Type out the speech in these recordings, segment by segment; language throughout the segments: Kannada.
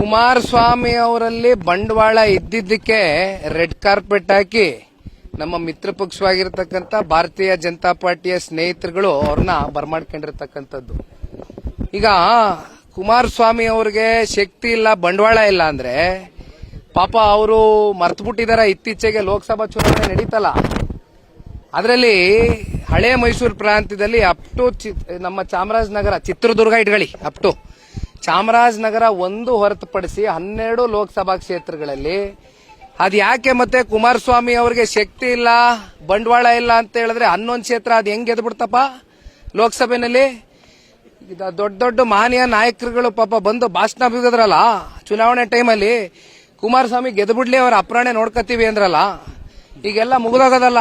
ಕುಮಾರಸ್ವಾಮಿ ಅವರಲ್ಲಿ ಬಂಡವಾಳ ಇದ್ದಿದ್ದಕ್ಕೆ ರೆಡ್ ಕಾರ್ಪೆಟ್ ಹಾಕಿ ನಮ್ಮ ಮಿತ್ರ ಪಕ್ಷವಾಗಿರ್ತಕ್ಕಂಥ ಭಾರತೀಯ ಜನತಾ ಪಾರ್ಟಿಯ ಸ್ನೇಹಿತರುಗಳು ಅವ್ರನ್ನ ಬರ್ಮಾಡ್ಕೊಂಡಿರ್ತಕ್ಕಂಥದ್ದು. ಈಗ ಕುಮಾರಸ್ವಾಮಿ ಅವ್ರಿಗೆ ಶಕ್ತಿ ಇಲ್ಲ, ಬಂಡವಾಳ ಇಲ್ಲ ಅಂದ್ರೆ ಪಾಪ ಅವರು ಮರ್ತು ಬಿಟ್ಟಿದಾರ. ಇತ್ತೀಚೆಗೆ ಲೋಕಸಭಾ ಚುನಾವಣೆ ನಡೀತಲ್ಲ. ಅದರಲ್ಲಿ ಹಳೆ ಮೈಸೂರು ಪ್ರಾಂತ್ಯದಲ್ಲಿ ಅಪ್ ಟು ನಮ್ಮ ಚಾಮರಾಜನಗರ ಚಿತ್ರದುರ್ಗ ಇಟ್ಕೊಳ್ಳಿ ಅಪ್ ಟು ಚಾಮರಾಜನಗರ ಒಂದು ಹೊರತುಪಡಿಸಿ ಹನ್ನೆರಡು ಲೋಕಸಭಾ ಕ್ಷೇತ್ರಗಳಲ್ಲಿ ಅದ್ ಯಾಕೆ ಮತ್ತೆ ಕುಮಾರಸ್ವಾಮಿ ಅವರಿಗೆ ಶಕ್ತಿ ಇಲ್ಲ, ಬಂಡವಾಳ ಇಲ್ಲ ಅಂತ ಹೇಳಿದ್ರೆ ಹನ್ನೊಂದು ಕ್ಷೇತ್ರ ಅದು ಹೆಂಗ್ ಗೆದ್ಬಿಡ್ತಪ್ಪ ಲೋಕಸಭೆನಲ್ಲಿ? ದೊಡ್ಡ ದೊಡ್ಡ ಮಾನ್ಯ ನಾಯಕರುಗಳು ಪಾಪ ಬಂದು ಭಾಷಣ ಬಿಗಿದ್ರಲ್ಲ ಚುನಾವಣೆ ಟೈಮಲ್ಲಿ? ಕುಮಾರಸ್ವಾಮಿ ಗೆದ್ಬಿಡ್ಲಿ, ಅವರ ಅಪ್ರಾಣೆ ನೋಡ್ಕತ್ತೀವಿ ಅಂದ್ರಲ್ಲ? ಈಗೆಲ್ಲ ಮುಗಿದೋಗೋದಲ್ಲ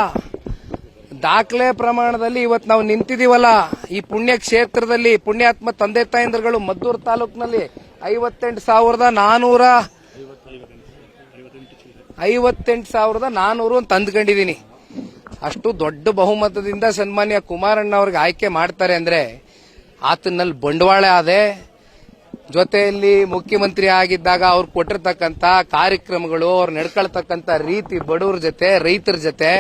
ದಾಖಲೆ ಪ್ರಮಾಣದಲ್ಲಿ ಇವತ್ತು ನಾವು ನಿಂತಿದೀವಲ್ಲ, ಈ ಪುಣ್ಯ ಕ್ಷೇತ್ರದಲ್ಲಿ ಪುಣ್ಯಾತ್ಮ ತಂದೆ ತಾಯಂದ್ರಗಳು ಮದ್ದೂರು ತಾಲೂಕಿನಲ್ಲಿ ಐವತ್ತೆಂಟು ಸಾವಿರದ ನಾನೂರ ಐವತ್ತೆಂಟು ಸಾವಿರದ ನಾನೂರು ಅಂತ ಅಷ್ಟು ದೊಡ್ಡ ಬಹುಮತದಿಂದ ಸನ್ಮಾನ್ಯ ಕುಮಾರಣ್ಣ ಅವ್ರಿಗೆ ಆಯ್ಕೆ ಮಾಡ್ತಾರೆ ಅಂದ್ರೆ ಆತನಲ್ಲಿ ಬಂಡವಾಳ ಆದೆ. ಜೊತೆಯಲ್ಲಿ ಮುಖ್ಯಮಂತ್ರಿ ಆಗಿದ್ದಾಗ ಅವ್ರು ಕೊಟ್ಟಿರ್ತಕ್ಕಂಥ ಕಾರ್ಯಕ್ರಮಗಳು, ಅವ್ರು ನಡ್ಕೊಳ್ತಕ್ಕಂಥ ರೀತಿ ಬಡವ್ರ ಜೊತೆ, ರೈತರ ಜೊತೆ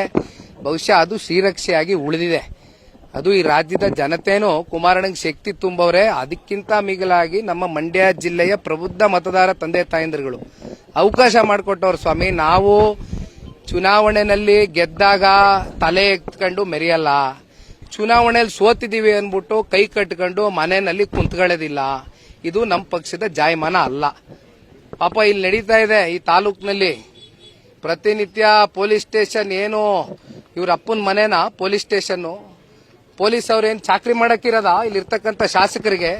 ಬಹುಶಃ ಅದು ಶ್ರೀರಕ್ಷೆಯಾಗಿ ಉಳಿದಿದೆ. ಅದು ಈ ರಾಜ್ಯದ ಜನತೆನೂ ಕುಮಾರಣ್ಣಂಗೆ ಶಕ್ತಿ ತುಂಬವ್ರೆ ಅದಕ್ಕಿಂತ ಮಿಗಿಲಾಗಿ ನಮ್ಮ ಮಂಡ್ಯ ಜಿಲ್ಲೆಯ ಪ್ರಬುದ್ಧ ಮತದಾರ ತಂದೆ ತಾಯಂದಿರುಗಳು. ಅವಕಾಶ ಮಾಡಿಕೊಟ್ಟವ್ರು ಸ್ವಾಮಿ, ನಾವು ಚುನಾವಣೆಯಲ್ಲಿ ಗೆದ್ದಾಗ ತಲೆ ಎತ್ಕೊಂಡು ಮೆರೆಯಲ್ಲ. ಚುನಾವಣೆಯಲ್ಲಿ ಸೋತಿದ್ದೀವಿ ಅಂದ್ಬಿಟ್ಟು ಕೈ ಕಟ್ಕೊಂಡು ಮನೆಯಲ್ಲಿ ಕುಂತ್ಕೊಳ್ಳೋದಿಲ್ಲ. ಇದು ನಮ್ಮ ಪಕ್ಷದ ಜಾಯಮಾನ ಅಲ್ಲ. ಪಾಪ ಇಲ್ಲಿ ನಡೀತಾ ಇದೆ ಈ ತಾಲೂಕಿನಲ್ಲಿ. ಪ್ರತಿನಿತ್ಯ ಪೊಲೀಸ್ ಸ್ಟೇಷನ್ ಏನು ಇವ್ರ ಅಪ್ಪನ ಮನೇನ ಪೊಲೀಸ್ ಸ್ಟೇಷನ್ ಪೊಲೀಸ್ ಅವ್ರೇನ್ ಚಾಕ್ರಿ ಮಾಡಕ್ಕಿರದ ಇಲ್ಲಿರ್ತಕ್ಕಂಥ ಶಾಸಕರಿಗೆ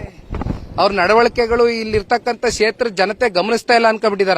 ಅವ್ರ ನಡವಳಿಕೆಗಳು ಇಲ್ಲಿರ್ತಕ್ಕಂಥ ಕ್ಷೇತ್ರ ಜನತೆ ಗಮನಿಸ್ತಾ ಇಲ್ಲ ಅನ್ಕೊಂಡ್ಬಿಟ್ಟಿದಾರ.